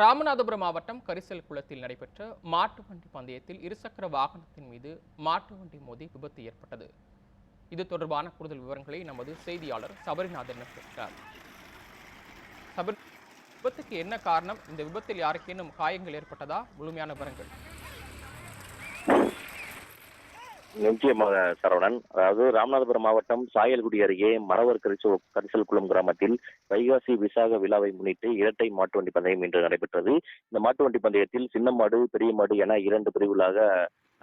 ராமநாதபுரம் மாவட்டம் கரிசல் குளத்தில் நடைபெற்ற மாட்டு வண்டி பந்தயத்தில் இருசக்கர வாகனத்தின் மீது மாட்டு வண்டி மோதி விபத்து ஏற்பட்டது. இது தொடர்பான கூடுதல் விவரங்களை நமது செய்தியாளர் சபரிநாதன் பெற்றார் சபரி விபத்துக்கு என்ன காரணம்? இந்த விபத்தில் யாருக்கேனும் காயங்கள் ஏற்பட்டதா? முழுமையான விவரங்கள். நிச்சயமாக சரவணன். அதாவது ராமநாதபுரம் மாவட்டம் சாயல்குடி அருகே மரவர் கரிசல் கரிசல் குளம் கிராமத்தில் வைகாசி விசாக விழாவை முன்னிட்டு இரட்டை மாட்டு வண்டி பந்தயம் இன்று நடைபெற்றது. இந்த மாட்டு வண்டி பந்தயத்தில் சின்ன மாடு பெரிய மாடு என இரண்டு பிரிவுகளாக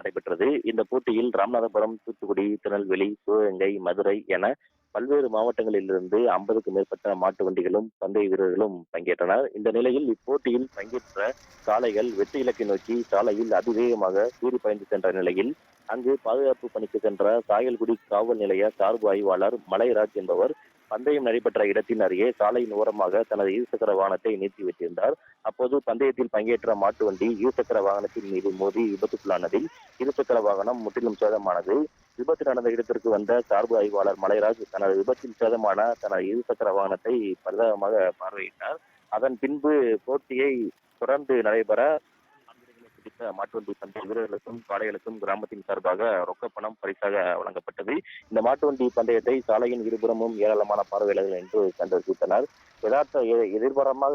நடைபெற்றது. இந்த போட்டியில் ராமநாதபுரம் தூத்துக்குடி திருநெல்வேலி சிவகங்கை மதுரை என பல்வேறு மாவட்டங்களிலிருந்து ஐம்பதுக்கும் மேற்பட்ட மாட்டு வண்டிகளும் பந்தய வீரர்களும் பங்கேற்றனர். இந்த நிலையில் இப்போட்டியில் பங்கேற்ற காளைகள் வெற்றி இலக்கை நோக்கி சாலையில் அதிவேகமாக சீறி பயந்து சென்ற நிலையில் அங்கு பாதுகாப்பு பணிக்கு சென்ற சாயல்குடி காவல் நிலைய சார்பு ஆய்வாளர் மலைராஜ் என்பவர் பந்தயம் நடைபெற்ற இடத்தின் அருகே சாலையின் ஓரமாக தனது இருசக்கர வாகனத்தை நிறுத்தி வைத்திருந்தார். அப்போது பந்தயத்தில் பங்கேற்ற மாட்டு வண்டி இருசக்கர வாகனத்தின் மீது மோதி விபத்துக்குள்ளானதில் இருசக்கர வாகனம் முற்றிலும் சேதமானது. விபத்து நடந்த இடத்திற்கு வந்த சார்பு ஆய்வாளர் மலைராஜ் தனது விபத்தில் சேதமான தனது இருசக்கர வாகனத்தை பரிதாபமாக பார்வையிட்டார். அதன் பின்பு போட்டியை தொடர்ந்து நடைபெற பிடித்த மாட்டுவண்டி பந்தய வீரர்களுக்கும் காளைகளுக்கும் கிராமத்தின் சார்பாக ரொக்க பணம் பரிசாக வழங்கப்பட்டது. இந்த மாட்டுவண்டி பந்தயத்தை சாலையின் இருபுறமும் ஏராளமான பார்வையாளர்கள் என்று கண்டிருக்கின்றனர் யதார்த்த எ-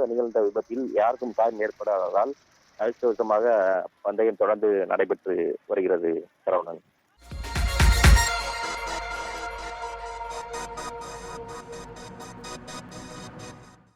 நிகழ்ந்த விபத்தில் யாருக்கும் காயம் ஏற்படாததால் அதிர்ஷ்டவசமாக பந்தயம் தொடர்ந்து நடைபெற்று வருகிறது. சரவணன்.